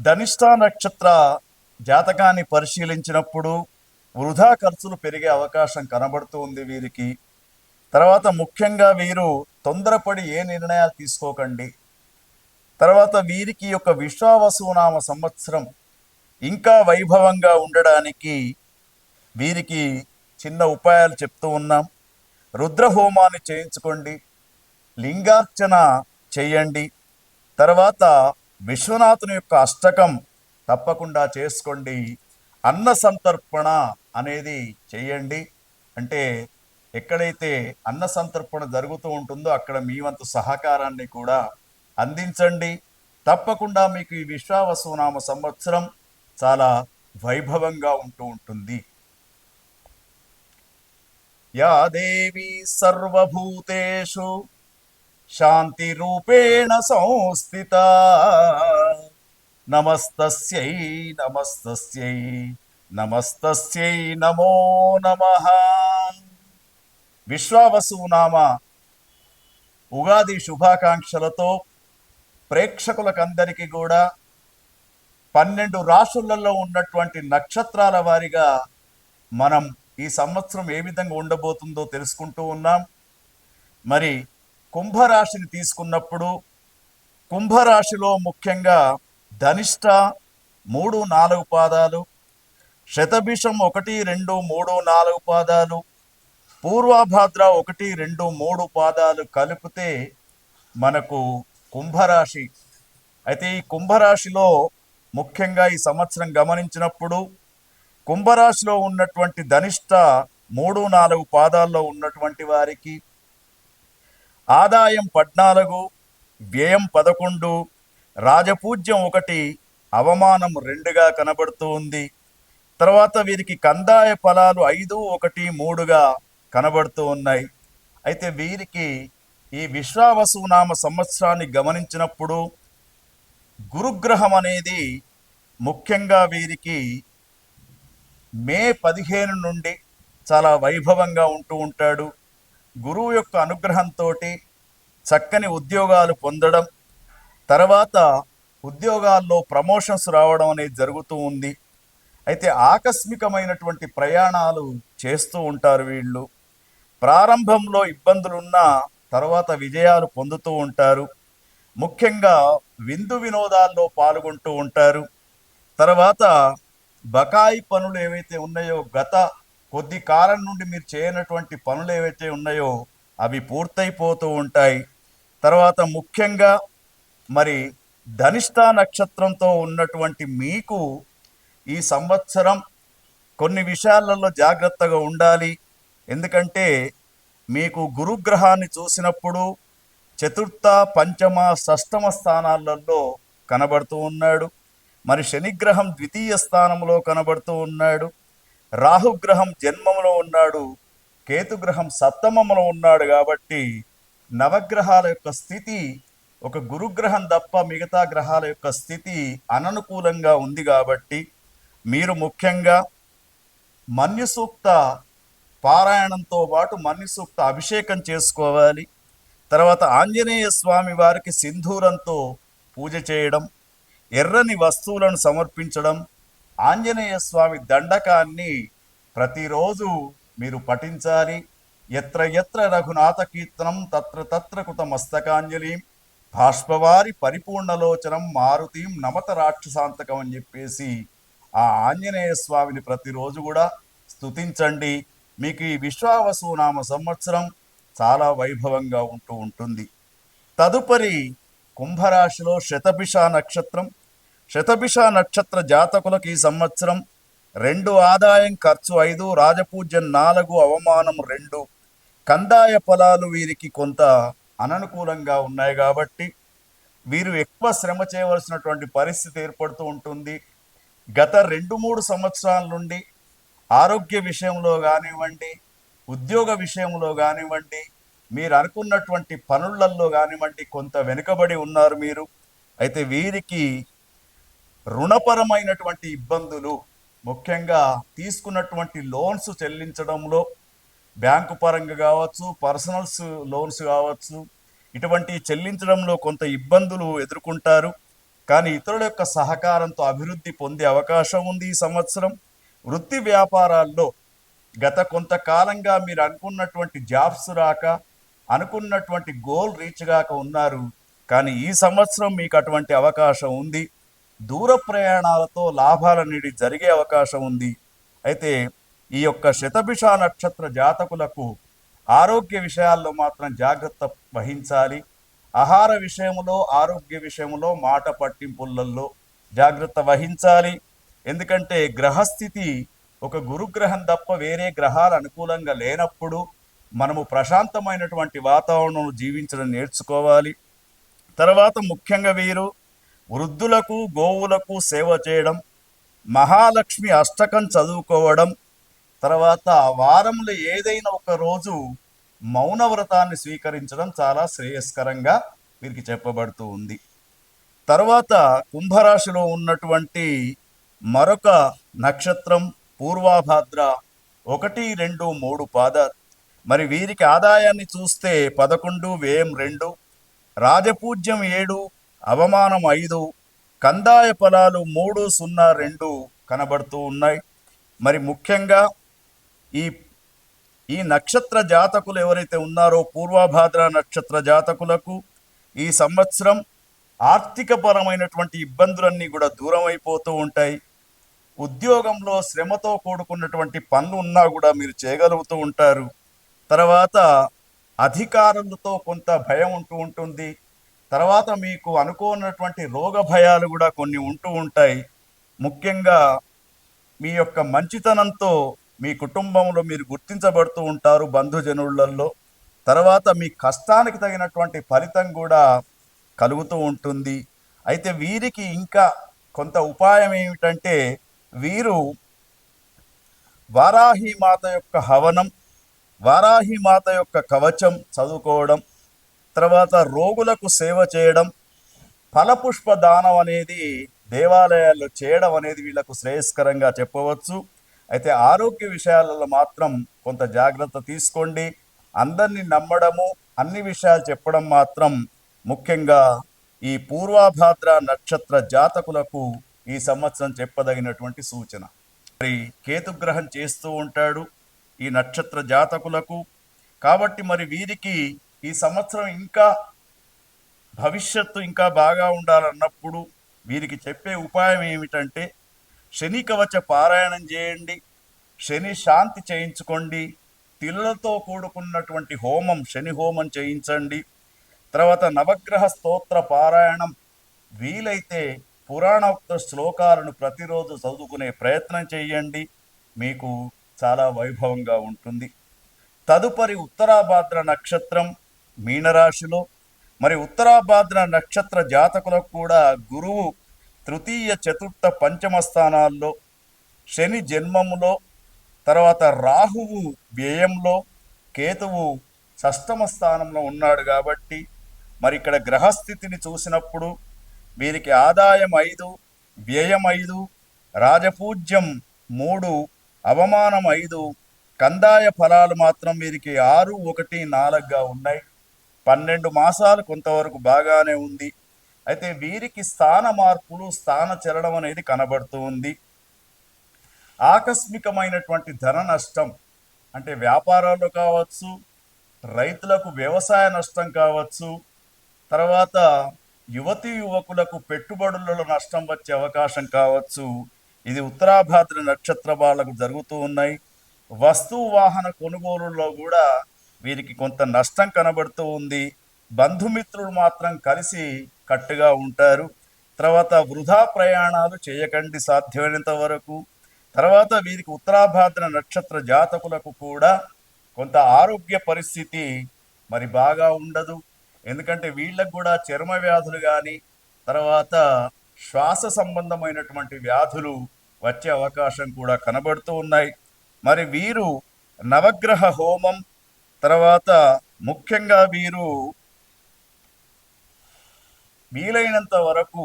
ధనిష్ట నక్షత్ర జాతకాన్ని పరిశీలించినప్పుడు వృధా ఖర్చులు పెరిగే అవకాశం కనబడుతూ ఉంది వీరికి. తర్వాత ముఖ్యంగా వీరు తొందరపడి ఏ నిర్ణయాలు తీసుకోకండి. తర్వాత వీరికి యొక్క విశ్వావసునామ సంవత్సరం ఇంకా వైభవంగా ఉండడానికి వీరికి చిన్న ఉపాయాలు చెప్తూ ఉన్నాం. రుద్రహోమాన్ని చేయించుకోండి. లింగార్చన చేయండి. తర్వాత విశ్వనాథుని యొక్క అష్టకం తప్పకుండా చేసుకోండి. అన్న సంతర్పణ అనేది చేయండి. అంటే ఎక్కడైతే అన్న సంతర్పణ జరుగుతూ ఉంటుందో అక్కడ మీ వంతు సహకారాన్ని కూడా అందించండి. తప్పకుండా మీకు ఈ విశ్వావసునామ సంవత్సరం చాలా వైభవంగా ఉంటూ ఉంటుంది. యా దేవి సర్వభూతేషు శాంతి రూపేణ సంస్థిత. నమస్తస్యై నమస్తస్యై నమస్తస్యై నమో నమ. విశ్వావసునామ ఉగాది శుభాకాంక్షలతో ప్రేక్షకులకందరికీ కూడా పన్నెండు రాశులలో ఉన్నటువంటి నక్షత్రాల వారిగా మనం ఈ సంవత్సరం ఏ విధంగా ఉండబోతుందో తెలుసుకుంటూ ఉన్నాం. మరి కుంభరాశిని తీసుకున్నప్పుడు కుంభరాశిలో ముఖ్యంగా ధనిష్ట మూడు నాలుగు పాదాలు శతభిషం ఒకటి రెండు మూడు నాలుగు పాదాలు పూర్వభాద్ర ఒకటి రెండు మూడు పాదాలు కలిపితే మనకు కుంభరాశి. అయితే ఈ కుంభరాశిలో ముఖ్యంగా ఈ సంవత్సరం గమనించినప్పుడు కుంభరాశిలో ఉన్నటువంటి ధనిష్ట మూడు నాలుగు పాదాల్లో ఉన్నటువంటి వారికి ఆదాయం పద్నాలుగు వ్యయం పదకొండు రాజపూజ్యం ఒకటి అవమానం రెండుగా కనబడుతూ ఉంది. తర్వాత వీరికి కందాయ ఫలాలు ఐదు ఒకటి మూడుగా కనబడుతూ ఉన్నాయి. అయితే వీరికి ఈ విశ్వావసునామ సంవత్సరాన్ని గమనించినప్పుడు గురుగ్రహం అనేది ముఖ్యంగా వీరికి మే పదిహేను నుండి చాలా వైభవంగా ఉంటూ ఉంటాడు. గురువు యొక్క అనుగ్రహంతో చక్కని ఉద్యోగాలు పొందడం తర్వాత ఉద్యోగాల్లో ప్రమోషన్స్ రావడం అనేది జరుగుతూ ఉంది. అయితే ఆకస్మికమైనటువంటి ప్రయాణాలు చేస్తూ ఉంటారు వీళ్ళు. ప్రారంభంలో ఇబ్బందులున్నా తర్వాత విజయాలు పొందుతూ ఉంటారు. ముఖ్యంగా విందు వినోదాల్లో పాల్గొంటూ ఉంటారు. తర్వాత బకాయి పనులు ఏవైతే ఉన్నాయో గత కొద్ది కాలం నుండి మీరు చేయనటువంటి పనులు ఏవైతే ఉన్నాయో అవి పూర్తయిపోతూ ఉంటాయి. తర్వాత ముఖ్యంగా మరి ధనిష్ట నక్షత్రంతో ఉన్నటువంటి మీకు ఈ సంవత్సరం కొన్ని విషయాలలో జాగ్రత్తగా ఉండాలి. ఎందుకంటే మీకు గురుగ్రహాన్ని చూసినప్పుడు చతుర్థ పంచమ షష్టమ స్థానాలలో కనబడుతూ ఉన్నాడు. మరి శనిగ్రహం ద్వితీయ స్థానంలో కనబడుతూ ఉన్నాడు. రాహుగ్రహం జన్మంలో ఉన్నాడు. కేతుగ్రహం సప్తమంలో ఉన్నాడు కాబట్టి నవగ్రహాల యొక్క స్థితి ఒక గురుగ్రహం తప్ప మిగతా గ్రహాల యొక్క స్థితి అననుకూలంగా ఉంది కాబట్టి మీరు ముఖ్యంగా మన్యు సూక్త పారాయణంతో పాటు మన్యు సూక్త అభిషేకం చేసుకోవాలి. తర్వాత ఆంజనేయ స్వామి వారికి సింధూరంతో పూజ చేయడం ఎర్రని వస్తువులను సమర్పించడం ఆంజనేయ స్వామి దండకాన్ని ప్రతిరోజు మీరు పఠించాలి. ఎత్ర ఎత్ర రఘునాథ కీర్తనం తత్ర తత్ర కృత మస్తకాంజలిం బాష్పవారి పరిపూర్ణలోచనం మారుతీం నమత రాక్షసాంతకం అని చెప్పేసి ఆ ఆంజనేయ స్వామిని ప్రతిరోజు కూడా స్తుతించండి. మీకు ఈ విశ్వావసునామ సంవత్సరం చాలా వైభవంగా ఉంటూ ఉంటుంది. తదుపరి కుంభరాశిలో శతభిష నక్షత్రం. శతభిష నక్షత్ర జాతకులకు ఈ సంవత్సరం రెండు ఆదాయం ఖర్చు ఐదు రాజపూజ్యం నాలుగు అవమానం రెండు. కందాయ ఫలాలు వీరికి కొంత అననుకూలంగా ఉన్నాయి కాబట్టి వీరు ఎక్కువ శ్రమ చేయవలసినటువంటి పరిస్థితి ఏర్పడుతూ ఉంటుంది. గత రెండు మూడు సంవత్సరాల నుండి ఆరోగ్య విషయంలో కానివ్వండి ఉద్యోగ విషయంలో కానివ్వండి మీరు అనుకున్నటువంటి పనులలో కానివ్వండి కొంత వెనుకబడి ఉన్నారు మీరు. అయితే వీరికి రుణపరమైనటువంటి ఇబ్బందులు ముఖ్యంగా తీసుకున్నటువంటి లోన్స్ చెల్లించడంలో బ్యాంకు పరంగా కావచ్చు పర్సనల్స్ లోన్స్ కావచ్చు ఇటువంటి చెల్లించడంలో కొంత ఇబ్బందులు ఎదుర్కొంటారు. కానీ ఇతరుల యొక్క సహకారంతో అభివృద్ధి పొందే అవకాశం ఉంది ఈ సంవత్సరం. వృత్తి వ్యాపారాల్లో గత కొంతకాలంగా మీరు అనుకున్నటువంటి జాబ్స్ రాక అనుకున్నటువంటి గోల్ రీచ్ కాక ఉన్నారు. కానీ ఈ సంవత్సరం మీకు అటువంటి అవకాశం ఉంది. దూర ప్రయాణాలతో లాభాల జరిగే అవకాశం ఉంది. అయితే ఈ యొక్క శతభిష నక్షత్ర జాతకులకు ఆరోగ్య విషయాల్లో మాత్రం జాగ్రత్త వహించాలి. ఆహార విషయంలో ఆరోగ్య విషయంలో మాట పట్టింపులలో జాగ్రత్త వహించాలి. ఎందుకంటే గ్రహస్థితి ఒక గురుగ్రహం తప్ప వేరే గ్రహాలు అనుకూలంగా లేనప్పుడు మనము ప్రశాంతమైనటువంటి వాతావరణం జీవించడం నేర్చుకోవాలి. తర్వాత ముఖ్యంగా వీరు వృద్ధులకు గోవులకు సేవ చేయడం మహాలక్ష్మి అష్టకం చదువుకోవడం తర్వాత వారంలో ఏదైనా ఒక రోజు మౌన వ్రతాన్ని స్వీకరించడం చాలా శ్రేయస్కరంగా వీరికి చెప్పబడుతూ ఉంది. తర్వాత కుంభరాశిలో ఉన్నటువంటి మరొక నక్షత్రం పూర్వాభాద్ర ఒకటి రెండు మూడు పాద మరి వీరికి ఆదాయాన్ని చూస్తే పదకొండు వ్యయం రెండు రాజపూజ్యం ఏడు అవమానం ఐదు కందాయ ఫలాలు మూడు సున్నా రెండు కనబడుతూ ఉన్నాయి. మరి ముఖ్యంగా ఈ ఈ నక్షత్ర జాతకులు ఎవరైతే ఉన్నారో పూర్వభాద్ర నక్షత్ర జాతకులకు ఈ సంవత్సరం ఆర్థిక పరమైనటువంటి ఇబ్బందులన్నీ కూడా దూరం అయిపోతూ ఉంటాయి. ఉద్యోగంలో శ్రమతో కూడుకున్నటువంటి పనులు ఉన్నా కూడా మీరు చేయగలుగుతూ ఉంటారు. తర్వాత అధికారులతో కొంత భయం ఉంటూ ఉంటుంది. తర్వాత మీకు అనుకోనటువంటి రోగ భయాలు కూడా కొన్ని ఉంటూ ఉంటాయి. ముఖ్యంగా మీ యొక్క మంచితనంతో మీ కుటుంబంలో మీరు గుర్తించబడుతూ ఉంటారు బంధుజనులలో. తర్వాత మీ కష్టానికి తగినటువంటి ఫలితం కూడా కలుగుతూ ఉంటుంది. అయితే వీరికి ఇంకా కొంత ఉపాయం ఏమిటంటే వీరు వారాహి మాత యొక్క హవనం వారాహి మాత యొక్క కవచం చదువుకోవడం తర్వాత రోగులకు సేవ చేయడం ఫలపుష్ప దానం అనేది దేవాలయాల్లో చేయడం అనేది వీళ్ళకు శ్రేయస్కరంగా చెప్పవచ్చు. అయితే ఆరోగ్య విషయాలలో మాత్రం కొంత జాగ్రత్త తీసుకోండి. అందరినీ నమ్మడము అన్ని విషయాలు చెప్పడం మాత్రం ముఖ్యంగా ఈ పూర్వాభాద్ర నక్షత్ర జాతకులకు ఈ సంవత్సరం చెప్పదగినటువంటి సూచన. మరి కేతుగ్రహం చేస్తూ ఉంటాడు ఈ నక్షత్ర జాతకులకు. కాబట్టి మరి వీరికి ఈ సంవత్సరం ఇంకా భవిష్యత్తు ఇంకా బాగా ఉండాలన్నప్పుడు వీరికి చెప్పే ఉపాయం ఏమిటంటే శని కవచ పారాయణం చేయండి శని శాంతి చేయించుకోండి తిల్లతో కూడుకున్నటువంటి హోమం శని హోమం చేయించండి. తర్వాత నవగ్రహ స్తోత్ర పారాయణం వీలైతే పురాణోక్త శ్లోకాలను ప్రతిరోజు చదువుకునే ప్రయత్నం చేయండి. మీకు చాలా వైభవంగా ఉంటుంది. తదుపరి ఉత్తరాభాద్ర నక్షత్రం మీనరాశిలో మరి ఉత్తరాభాద్ర నక్షత్ర జాతకులకు కూడా గురువు తృతీయ చతుర్థ పంచమ స్థానాల్లో శని జన్మములో తర్వాత రాహువు వ్యయంలో కేతువు షష్టమ స్థానంలో ఉన్నాడు కాబట్టి మరి ఇక్కడ గ్రహస్థితిని చూసినప్పుడు వీరికి ఆదాయం ఐదు వ్యయం ఐదు రాజపూజ్యం మూడు అవమానం ఐదు కందాయ ఫలాలు మాత్రం వీరికి ఆరు ఒకటి నాలుగుగా ఉన్నాయి. పన్నెండు మాసాలు కొంతవరకు బాగానే ఉంది. అయితే వీరికి స్థాన మార్పులు స్థాన చలనం అనేది కనబడుతూ ఉంది. ఆకస్మికమైనటువంటి ధన నష్టం అంటే వ్యాపారాలు కావచ్చు రైతులకు వ్యవసాయ నష్టం కావచ్చు తర్వాత యువతి యువకులకు పెట్టుబడులలో నష్టం వచ్చే అవకాశం కావచ్చు. ఇది ఉత్తరాభాద్ర నక్షత్ర వాళ్ళకు జరుగుతూ ఉన్నాయి. వస్తు వాహన కొనుగోలులో కూడా వీరికి కొంత నష్టం కనబడుతూ ఉంది. బంధుమిత్రులు మాత్రం కలిసి కట్టుగా ఉంటారు. తర్వాత వృధా ప్రయాణాలు చేయకండి సాధ్యమైనంత వరకు. తర్వాత వీరికి ఉత్తరాభాద్ర నక్షత్ర జాతకులకు కూడా కొంత ఆరోగ్య పరిస్థితి మరి బాగా ఉండదు. ఎందుకంటే వీళ్ళకు కూడా చర్మ వ్యాధులు కానీ తర్వాత శ్వాస సంబంధమైనటువంటి వ్యాధులు వచ్చే అవకాశం కూడా కనబడుతూ ఉన్నాయి. మరి వీరు నవగ్రహ హోమం తర్వాత ముఖ్యంగా వీరు వీలైనంత వరకు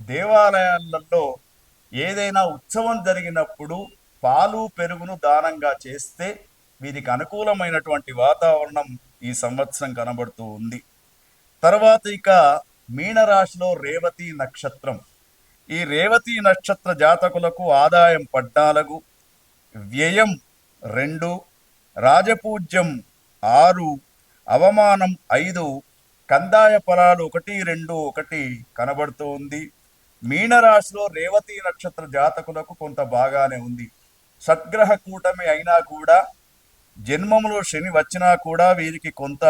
దేవాలయాలలో ఏదైనా ఉత్సవం జరిగినప్పుడు పాలు పెరుగును దానంగా చేస్తే వీరికి అనుకూలమైనటువంటి వాతావరణం ఈ సంవత్సరం కనబడుతూ ఉంది. తర్వాత ఇక మీనరాశిలో రేవతి నక్షత్రం. ఈ రేవతి నక్షత్ర జాతకులకు ఆదాయం పద్నాలుగు వ్యయం రెండు రాజపూజ్యం ఆరు అవమానం ఐదు కందాయ ఫలాలు ఒకటి రెండు ఒకటి కనబడుతూ ఉంది. మీనరాశిలో రేవతి నక్షత్ర జాతకులకు కొంత బాగానే ఉంది. సద్గ్రహ కూటమి అయినా కూడా జన్మములో శని వచ్చినా కూడా వీరికి కొంత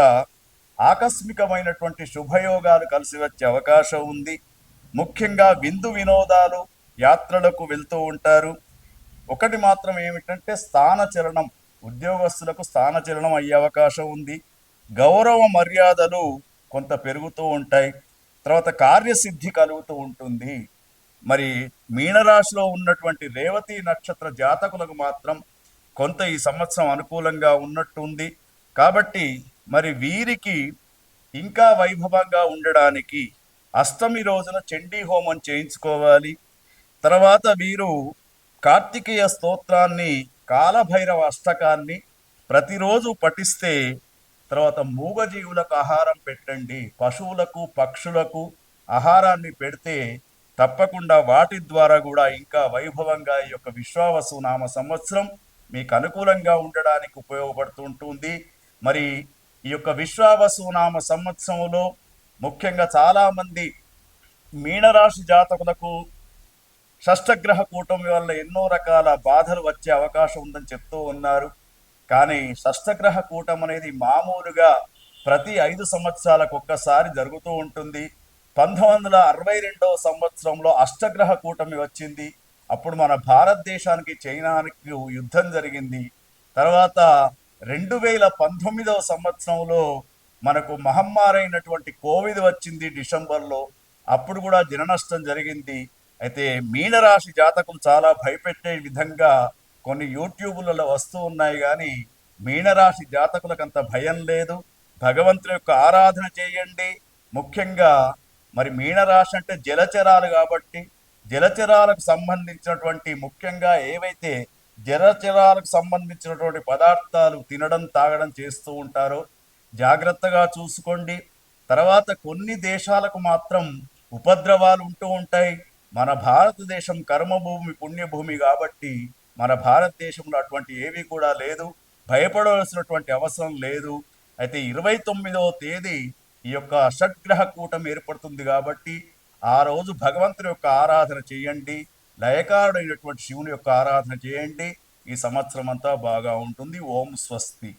ఆకస్మికమైనటువంటి శుభయోగాలు కలిసి వచ్చే అవకాశం ఉంది. ముఖ్యంగా విందు వినోదాలు యాత్రలకు వెళ్తూ ఉంటారు. ఒకటి మాత్రం ఏమిటంటే స్థానచరణం ఉద్యోగస్తులకు స్థానచలనం అయ్యే అవకాశం ఉంది. గౌరవ మర్యాదలు కొంత పెరుగుతూ ఉంటాయి. తర్వాత కార్యసిద్ధి కలుగుతూ ఉంటుంది. మరి మీనరాశిలో ఉన్నటువంటి రేవతి నక్షత్ర జాతకులకు మాత్రం కొంత ఈ సంవత్సరం అనుకూలంగా ఉన్నట్టు ఉంది కాబట్టి మరి వీరికి ఇంకా వైభవంగా ఉండడానికి అష్టమి రోజున చండీ హోమం చేయించుకోవాలి. తర్వాత వీరు కార్తికేయ స్తోత్రాన్ని కాలభైరవ అష్టకాన్ని ప్రతిరోజు పఠిస్తే తర్వాత మూగజీవులకు ఆహారం పెట్టండి. పశువులకు పక్షులకు ఆహారాన్ని పెడితే తప్పకుండా వాటి ద్వారా కూడా ఇంకా వైభవంగా ఈ యొక్క విశ్వావసు నామ సంవత్సరం మీకు అనుకూలంగా ఉండడానికి ఉపయోగపడుతూ ఉంటుంది మరి ఈ యొక్క విశ్వావసు నామ సంవత్సరంలో ముఖ్యంగా చాలామంది మీనరాశి జాతకులకు షష్టగ్రహ కూటమి వల్ల ఎన్నో రకాల బాధలు వచ్చే అవకాశం ఉందని చెప్తూ ఉన్నారు. కానీ షష్టగ్రహ కూటం అనేది మామూలుగా ప్రతి ఐదు సంవత్సరాలకు ఒక్కసారి జరుగుతూ ఉంటుంది. పంతొమ్మిది వందల అరవై రెండవ సంవత్సరంలో అష్టగ్రహ కూటమి వచ్చింది. అప్పుడు మన భారతదేశానికి చైనానికి యుద్ధం జరిగింది. తర్వాత రెండు వేల పంతొమ్మిదవ సంవత్సరంలో మనకు మహమ్మారైనటువంటి కోవిడ్ వచ్చింది డిసెంబర్లో. అప్పుడు కూడా జన నష్టం జరిగింది. అయితే మీనరాశి జాతకులు చాలా భయపెట్టే విధంగా కొన్ని యూట్యూబులలో వస్తూ ఉన్నాయి కానీ మీనరాశి జాతకులకు అంత భయం లేదు. భగవంతుని యొక్క ఆరాధన చేయండి. ముఖ్యంగా మరి మీనరాశి అంటే జలచరాలు కాబట్టి జలచరాలకు సంబంధించినటువంటి ముఖ్యంగా ఏవైతే జలచరాలకు సంబంధించినటువంటి పదార్థాలు తినడం తాగడం చేస్తూ ఉంటారో జాగ్రత్తగా చూసుకోండి. తర్వాత కొన్ని దేశాలకు మాత్రం ఉపద్రవాలు ఉంటూ ఉంటాయి. మన భారతదేశం కర్మభూమి పుణ్యభూమి కాబట్టి మన భారతదేశంలో అటువంటి ఏవి కూడా లేదు. భయపడవలసినటువంటి అవసరం లేదు. అయితే ఇరవై తొమ్మిదవ తేదీ ఈ యొక్క షడ్గ్రహ కూటం ఏర్పడుతుంది కాబట్టి ఆ రోజు భగవంతుని యొక్క ఆరాధన చేయండి. లయకారుడైనటువంటి శివుని యొక్క ఆరాధన చేయండి. ఈ సంవత్సరం అంతా బాగా ఉంటుంది. ఓం స్వస్తి.